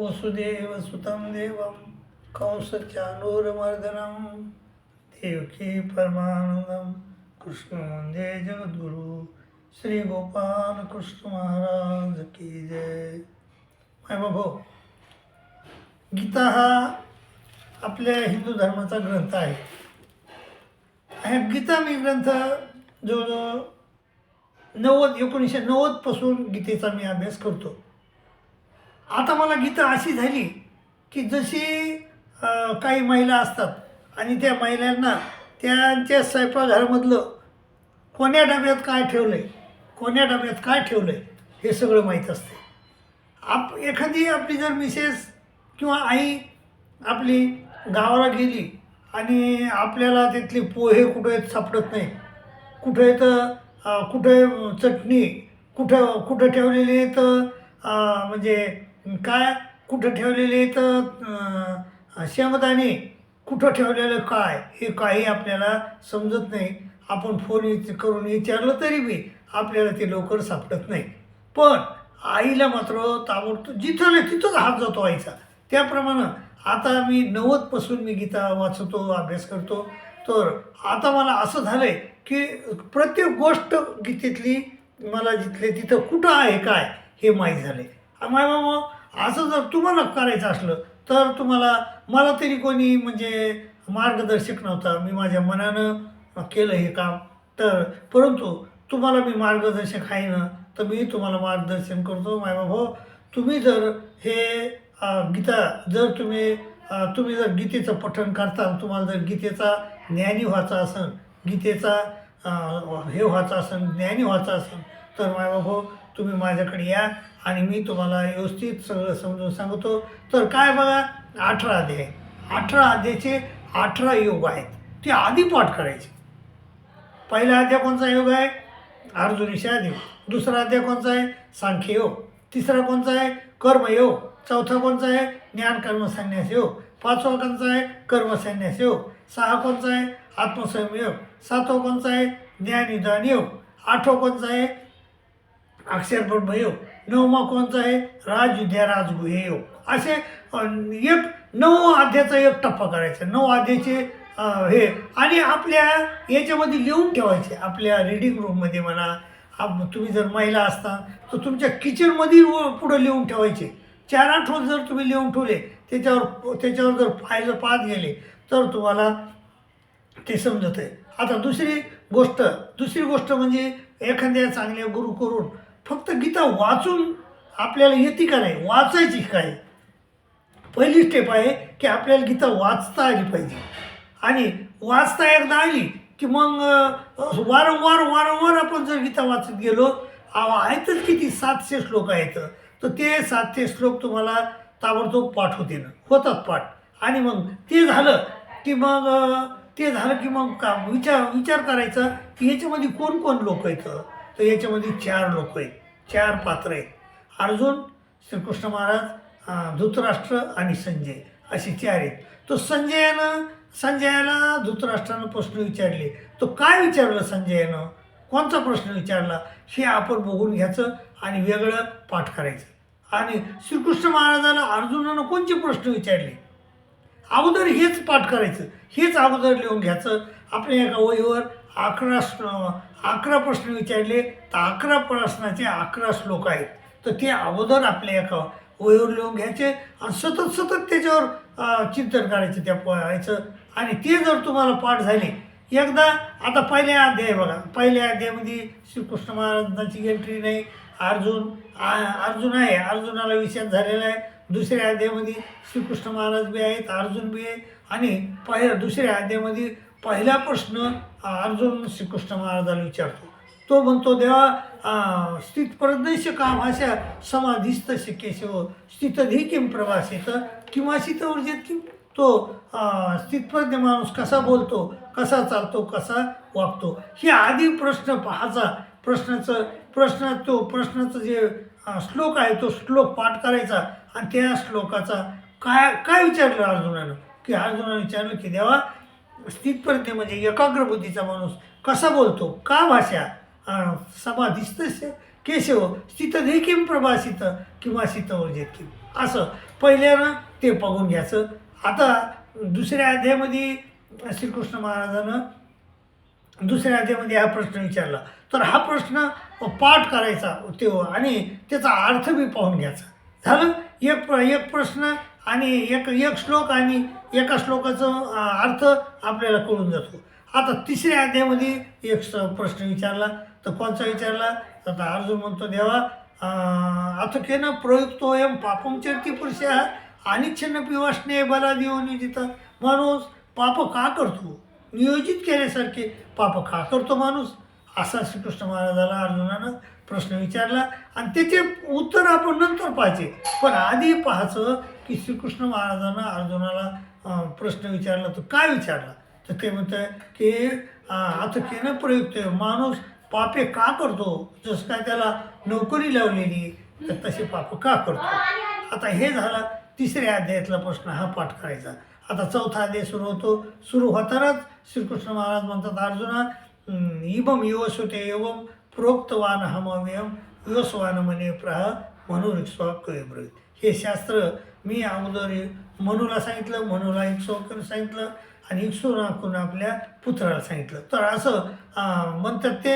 वसुदेव वसुदेवसुतं देवं कंसचानूरमर्दनं देवकी परमानंदं कृष्ण वंदे जगद्गुरु श्री गोपाल कृष्ण महाराज की जय। माय बाबो गीता हा आपल्या हिंदू धर्माचा ग्रंथ आहे. हा गीता मी ग्रंथ जवळजवळ नव्वद एकोणीसशे नव्वदपासून गीतेचा मी अभ्यास करतो. आता मला गीतं अशी झाली की जशी काही महिला असतात आणि त्या महिलांना त्यांच्या स्वयंपाकघरामधलं कोण्या डब्यात काय ठेवलं आहे कोण्या डब्यात काय ठेवलं आहे हे सगळं माहीत असते. आप एखादी आपली जर मिसेस किंवा आई आपली गावाला गेली आणि आपल्याला तिथले पोहे कुठे आहेत सापडत नाही कुठे तर कुठं कुठे चटणी कुठं कुठं ठेवलेली आहेत तर म्हणजे काय कुठं ठेवलेले तर अं, शेंगदाणे कुठं ठेवलेलं काय हे काही आपल्याला समजत नाही. आपण फोन करून विचारलं तरी बी आपल्याला ते लवकर सापडत नाही. पण आईला मात्र ताबडतोब जिथं नाही तिथंच हात जातो आईचा. त्याप्रमाणे आता मी नव्वदपासून मी गीता वाचतो अभ्यास करतो. तर आता मला असं झालं आहे की प्रत्येक गोष्ट गीतेतली मला जिथले तिथं कुठं आहे काय हे माहीत झाले माय मामा असं जर तुम्हाला करायचं असलं तर तुम्हाला मला तरी कोणी म्हणजे मार्गदर्शक नव्हता. मी माझ्या मनानं केलं हे काम. तर परंतु तुम्हाला मी मार्गदर्शक आहे ना तर मी तुम्हाला मार्गदर्शन करतो माय बाबा. तुम्ही जर हे गीता जर तुम्ही तुम्ही जर गीतेचं पठण करता तुम्हाला जर गीतेचा ज्ञानी व्हायचा असेल गीतेचा हे व्हायचं असेल ज्ञानी व्हायचं असेल तर माय बाबा तुम्ही माझ्याकडे या आणि मी तुम्हाला व्यवस्थित सगळं समजून सांगतो. तर काय बघा अठरा अध्याय. अठरा अध्यायचे अठरा योग आहेत. ते आधी पाठ करायचे. पहिला अध्याय कोणचा योग आहे? अर्जुनीशा अध्याय दुसरा अध्याय कोणचा आहे? सांख्य योग. तिसरा कोणचा आहे? कर्मयोग चौथा कोणचा आहे? ज्ञान कर्म संन्यास योग. पाचवा कोणचा आहे? कर्मसन्यास योग. सहा कोणचा आहे? आत्मसंयोग योग. सातवा कोणचा आहे? ज्ञाननिदान योग. आठवा कोणचा आहे? अक्षर भयो. नवमा कोणचा आहे? राजविद्या राज योग हो. असे एक नऊ आद्याचा एक टप्पा करायचा. नऊ आद्याचे हे. आणि आपल्या याच्यामध्ये लिहून ठेवायचे. आपल्या रिडिंग रूममध्ये म्हणा. आप तुम्ही जर महिला असता तर तुमच्या किचनमध्ये व- पुढं लिहून ठेवायचे. चार आठ जर तुम्ही लिहून ठेवले त्याच्यावर त्याच्यावर जर पाहिलं पाहत गेले तर तुम्हाला ते समजत आहे आता दुसरी गोष्ट दुसरी गोष्ट म्हणजे एखाद्या चांगल्या गुरु करून फक्त गीता वाचून आपल्याला येते का नाही? वाचायची काय पहिली स्टेप आहे की आपल्याला गीता वाचता आली पाहिजे. आणि वाचता एकदा आली की मग वारंवार वारंवार आपण जर गीता वाचत गेलो आहेतच किती सातशे श्लोक आहेत. तर ते सातशे श्लोक तुम्हाला ताबडतोब पाठ होते ना. होतात पाठ. आणि मग ते झालं की मग ते झालं की मग का विचार विचार करायचा की याच्यामध्ये कोण कोण लोक आहेत? तर याच्यामध्ये चार लोक आहेत. चार पात्र आहेत. अर्जुन श्रीकृष्ण महाराज धृतराष्ट्र आणि संजय असे चार आहेत. तो संजयानं संजयाला धृतराष्ट्रानं प्रश्न विचारले. तो काय विचारलं संजयानं? कोणता प्रश्न विचारला? हे आपण बघून घ्यायचं आणि वेगळं पाठ करायचं. आणि श्रीकृष्ण महाराजाला अर्जुनानं कोणते प्रश्न विचारले? अगोदर हेच पाठ करायचं. हेच अगोदर लिहून घ्यायचं. आपल्या एका वहीवर अकरा श्लो- अकरा प्रश्न विचारले तर अकरा प्रश्नाचे अकरा श्लोक आहेत. तर ते अगोदर आपल्या एका वहीवर लिहून घ्यायचे आणि सतत सतत त्याच्यावर चिंतन करायचं त्या पोहायचं आणि ते जर तुम्हाला पाठ झाले एकदा आता पहिल्या अध्याय बघा. पहिल्या अध्यायामध्ये श्रीकृष्ण महाराजांची एंट्री नाही. अर्जुन आ- अर्जुन आहे. अर्जुनाला विषाद झालेला आहे. दुसऱ्या अध्यायामध्ये श्रीकृष्ण महाराज बी आहेत अर्जुन बी आहे. आणि पहिल्या दुसऱ्या अध्यायामध्ये पहिला प्रश्न अर्जुन श्रीकृष्ण महाराजाला विचारतो. तो म्हणतो देवा अ, स्थितप्रज्ञश का भाषा समाधिस्थ केशव हो? स्थितधी किम प्रवासित? किंवा शीतवर्जित किम? तो स्थितप्रज्ञ माणूस कसा बोलतो कसा चालतो कसा वागतो? हे आधी प्रश्न पाहायचा प्रश्नाचं प्रश्न तो प्रश्नाचं जे श्लोक आहे तो श्लोक पाठ करायचा आणि त्या श्लोकाचा काय काय विचारलं अर्जुनानं? की अर्जुनानं विचारलं की देवा स्थितप्रज्ञ म्हणजे एकाग्र बुद्धीचा माणूस कसा बोलतो? का भाषा? अं, केशव स्थित किम प्रभासित किंवा शीतवर्जित किम असं. पहिल्यानं ते पाहून घ्यायचं. आता दुसऱ्या अध्यायामध्ये श्रीकृष्ण महाराजानं दुसऱ्या अध्यायामध्ये हा प्रश्न विचारला. तर हा प्रश्न पाठ करायचा तेव्हा आणि त्याचा अर्थ बी पाहून घ्यायचा. झालं? एक प्र एक प्रश्न आणि एक एक श्लोक आणि एका श्लोकाचं अर्थ आपल्याला कळून जातो. आता तिसऱ्या अध्यायामध्ये एक प्रश्न विचारला तर कोणचा विचारला? तर आता अर्जुन म्हणतो देवा अथकेनं प्रयुक्तो एम पापम चरती पुरुष अनिच्छन्न पिवासने बला देव नियोजित माणूस पाप का करतो? नियोजित केल्यासारखे पाप का करतो माणूस? असा श्रीकृष्ण महाराजाला अर्जुनानं प्रश्न विचारला आणि त्याचे उत्तर आपण नंतर पाहायचे. पण आधी पाहायचं की श्रीकृष्ण महाराजांना अर्जुनाला प्रश्न विचारला तर काय विचारला? तर ते म्हणतं की आता केनं प्रयुक्त आहे. माणूस पापे का करतो? जसं काय त्याला नोकरी लावलेली तर तसे पाप का करतो? आता हे झालं तिसऱ्या अध्यायातला प्रश्न हा पाठ करायचा. आता चौथा अध्याय सुरू होतो. सुरू होतानाच श्रीकृष्ण महाराज म्हणतात अर्जुना इबम युवस होते एवम प्रोक्तवान हमव्यम युवसवान मने प्रह मनोरिक्स्वा कविब्रवीत हे शास्त्र मी अगोदर मनूला सांगितलं मनूला इक्सोकडे सांगितलं आणि इक्सोनाकडून आपल्या पुत्राला सांगितलं. तर असं म्हणतात ते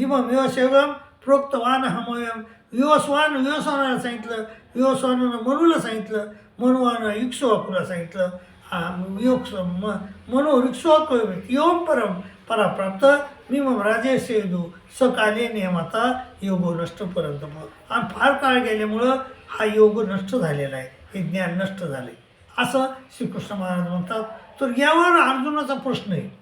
इमम युवसेवम प्रोक्तवान हमयम युवस्वान युवस्वानाला सांगितलं युवस्वानानं मनूला सांगितलं मनुवानं इक्सोवाकुला सांगितलं. योग म मनो रिक्षोक योम परम पराप्राप्त मी मग राजेश सेदू सकाले नियमाता योगो नष्ट पर्यंत आणि फार काळ गेल्यामुळं हा योग नष्ट झालेला आहे. हे ज्ञान नष्ट झाले. असं श्रीकृष्ण महाराज म्हणतात. तर यावर अर्जुनाचा प्रश्न आहे.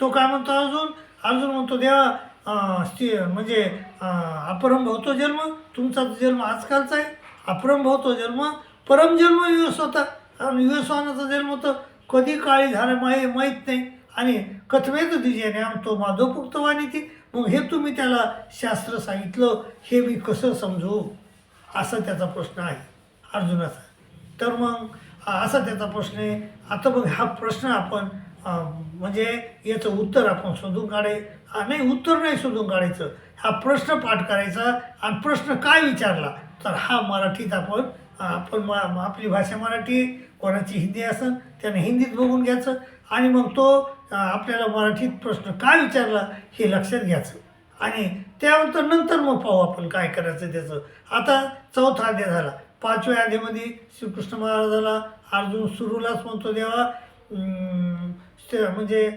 तो काय म्हणतो अर्जुन अर्जुन म्हणतो देवा स्त्री म्हणजे अं, अपरम भवतो जन्म. तुमचा जन्म आजकालचा आहे. अपरम भवतो जन्म. परम जन्म युएस होता. आणि युएसवानाचा जन्म तर कधी काळी झाला माही माहीत नाही. आणि कथवेत दिजेने नाम तो माधवपुक्तवाणी ती मग हे तुम्ही त्याला शास्त्र सांगितलं. हे मी कसं समजू? असा त्याचा प्रश्न आहे अर्जुनाचा. तर मग असा त्याचा प्रश्न आहे. आता मग हा प्रश्न आपण म्हणजे याचं उत्तर आपण शोधून काढे नाही उत्तर नाही शोधून काढायचं. हा प्रश्न पाठ करायचा आणि प्रश्न काय विचारला तर हा मराठीत आपण आपण मा आपली भाषा मराठी कोणाची हिंदी असेल त्याने हिंदीत बघून घ्यायचं आणि मग तो आपल्याला मराठीत प्रश्न काय विचारला हे लक्षात घ्यायचं. आणि त्यानंतर नंतर मग पाहू आपण काय करायचं त्याचं. आता चौथा अध्याय झाला. पाचव्या अध्यामध्ये श्रीकृष्ण महाराजाला अर्जुन सुरूलाच म्हणतो देवा ते म्हणजे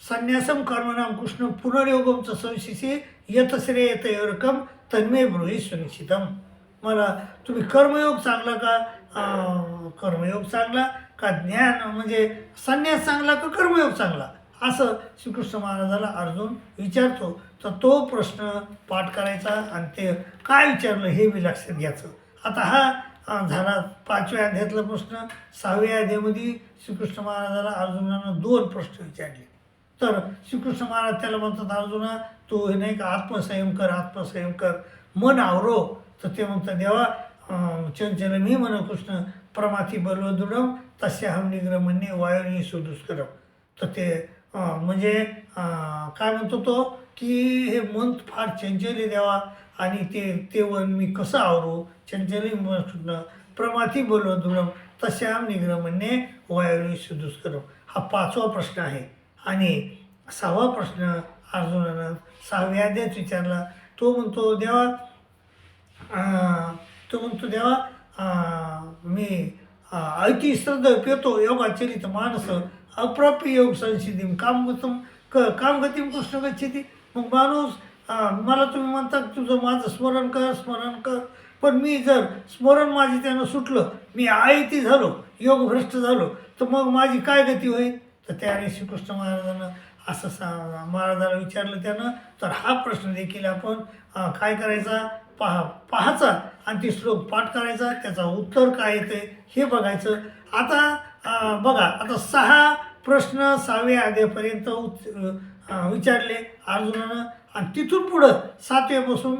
संन्यासम कर्मनाम कृष्ण पुनर्योगमचं येत श्रेय येत रकम तन्मे ब्रूही सुनिश्चितम. मला तुम्ही कर्मयोग चांगला का? कर्मयोग चांगला का ज्ञान? म्हणजे संन्यास चांगला का कर्मयोग चांगला? असं श्रीकृष्ण महाराजाला अर्जुन विचारतो तर तो प्रश्न पाठ करायचा आणि ते काय विचारलं हे मी लक्षात घ्यायचं. आता हा झाला पाचव्या अध्यायातला प्रश्न. सहाव्या अध्यायामध्ये श्रीकृष्ण महाराजाला अर्जुनानं दोन प्रश्न विचारले. तर श्रीकृष्ण महाराज त्याला म्हणतात अर्जुना तू हे नाही का आत्मसंयम कर आत्मसंयम कर. मन आवरो. तर ते म्हणतात देवा चंचल मी मन कृष्ण प्रमाथी बलवदृढम तस्याहम निग्रमण्ये वायुनी सुदुष्करम तर ते म्हणजे काय म्हणतो तो की हे मन फार चंचली द्यावा देवा आणि ते ते वन मी कसं आवरू? चंचली कृष्ण प्रमाथी बलवदृढम तस्याहम निग्रमण्ये वायुनी सुदुष्करम हा पाचवा प्रश्न आहे. आणि सहावा प्रश्न अर्जुनानं सहाव्या अध्यायात विचारला. तो म्हणतो देवा तो म्हणतो देवा मी अति श्रद्धा पेतो योगाचरित माणसं अप्राप्य योग संसिधीम कामगतम क कामगतीम कृष्ण गच्छती मग माणूस मला तुम्ही म्हणता की तुझं माझं स्मरण कर स्मरण कर. पण मी जर स्मरण माझे त्यानं सुटलं मी आयती झालो योगभ्रष्ट झालो तर मग माझी काय गती होईल? तर त्याने श्रीकृष्ण महाराजांना असं सा महाराजाला विचारलं त्यानं तर हा प्रश्न देखील आपण काय करायचा? पहा पाहायचा आणि ते श्लोक पाठ करायचा. त्याचा उत्तर काय येते हे बघायचं. आता बघा आता सहा प्रश्न सहावे आधेपर्यंत उच विचारले अर्जुनानं. आणि तिथून पुढं सातव्यापासून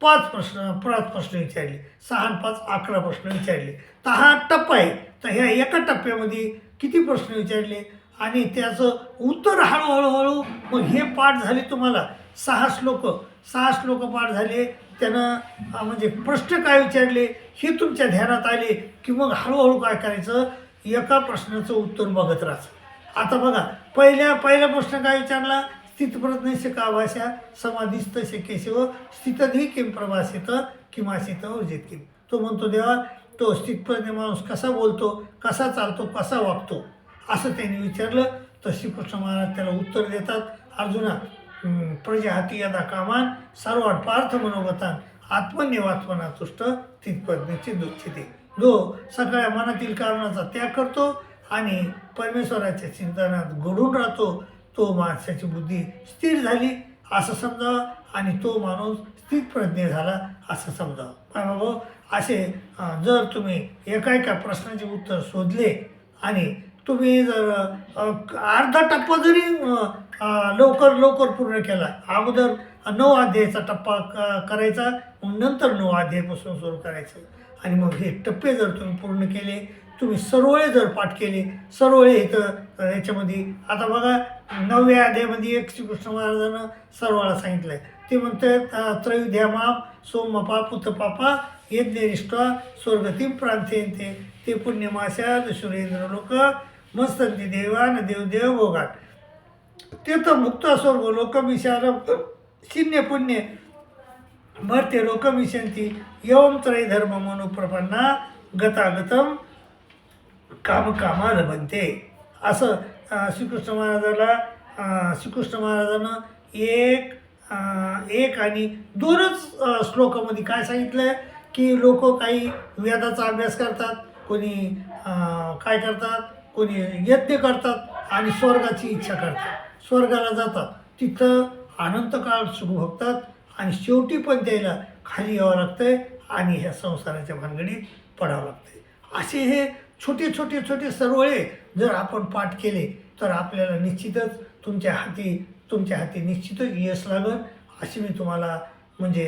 पाच प्रश्न पाच प्रश्न विचारले. सहा आणि पाच अकरा प्रश्न विचारले. तर हा टप्पा आहे. तर ह्या एका टप्प्यामध्ये किती प्रश्न विचारले? आणि त्याचं उत्तर हळूहळूहळू मग हे पाठ झाले तुम्हाला. सहा श्लोक. सहा श्लोक पाठ झाले. त्यानं म्हणजे प्रश्न काय विचारले? हे तुमच्या ध्यानात आले की मग हळूहळू काय करायचं? एका प्रश्नाचं उत्तर बघत राहत आता बघा पहिल्या पहिला प्रश्न काय विचारला? स्थितप्रज्ञ का भाषा? समाधिस्थ शकेशिव हो? स्थितधी किम प्रभासित किमासित हो? उर्जित किम. तो म्हणतो देवा तो स्थितप्रज्ञ माणूस कसा बोलतो? कसा चालतो? कसा वागतो? असं त्यांनी विचारलं. तर श्रीकृष्ण महाराज त्याला उत्तर देतात. अर्जुना प्रजा हाती यदा कामान सर्वात पार्थ मनोगतान आत्मनिवात्मना तुष्ट तिथप्रज्ञेची दुच्छिते जो सगळ्या मनातील कारणाचा त्याग करतो आणि परमेश्वराच्या चिंतनात घडून राहतो तो माणसाची बुद्धी स्थिर झाली असं समजावं आणि तो माणूस स्थितप्रज्ञ झाला असं समजावं. काय बाबा असे जर तुम्ही एका एका प्रश्नाचे उत्तर शोधले आणि तुम्ही जर अर्धा टप्पा जरी लवकर लवकर पूर्ण केला अगोदर नऊ अध्यायाचा टप्पा क- करायचा नंतर नऊ अध्यायापासून सुरू करायचं. आणि मग हे टप्पे जर तुम्ही पूर्ण केले तुम्ही सरोळे जर पाठ केले सरोळे इथं तर याच्यामध्ये आता बघा नवव्या अध्यायामध्ये एक श्रीकृष्ण महाराजानं सर्वाला आहे ते म्हणतात अं, त्रयोध्या माप सोमपा पुतपापा यज्ञनिष्ठा स्वर्गतीम प्रांत्यंते ते पुण्यमाशा सुरेंद्र लोक मस्तंती देवान देवदेव भोगाट ते तर मुक्त स्वर्ग लोकमिशार शिन्य पुण्य मर्त्य लोकमिशंती एवं त्रय धर्म मनुप्रपन्ना गतागतम कामकामा बनते. असं श्रीकृष्ण महाराजाला श्रीकृष्ण महाराजानं एक एक आणि दोनच श्लोकामध्ये काय सांगितलं आहे की लोक काही वेदाचा अभ्यास करतात कोणी काय करतात? कोणी यज्ञ करतात आणि स्वर्गाची इच्छा करतात. स्वर्गाला जातात. तिथं अनंत काळ सुख भोगतात आणि शेवटी पण त्याला खाली यावं लागतंय आणि ह्या संसाराच्या भानगडीत पडावं लागतंय. असे हे छोटे छोटे छोटे सरवळे जर आपण पाठ केले तर आपल्याला निश्चितच तुमच्या हाती तुमच्या हाती निश्चितच यश लागल अशी मी तुम्हाला म्हणजे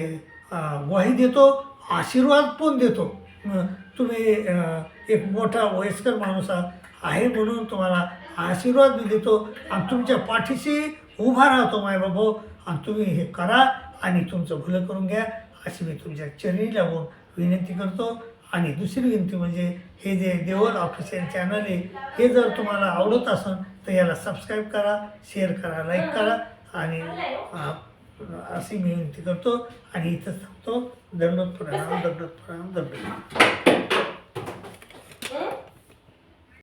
ग्वाही देतो आशीर्वाद पण देतो. तुम्ही एक मोठा वयस्कर माणूस आहे म्हणून तुम्हाला आशीर्वाद मी देतो. आणि तुमच्या पाठीशी उभा राहतो मायबाबा हो. आणि तुम्ही हे करा आणि तुमचं भलं करून घ्या अशी मी तुमच्या चरणी लावून विनंती करतो. आणि दुसरी विनंती म्हणजे हे जे देवल ऑफिशियल चॅनल आहे हे जर तुम्हाला आवडत असेल तर याला सबस्क्राईब करा शेअर करा लाईक करा आणि अशी मी विनंती करतो. आणि इथं थांबतो. दंडोत प्रणाम दंडोत प्रणाम दंडोत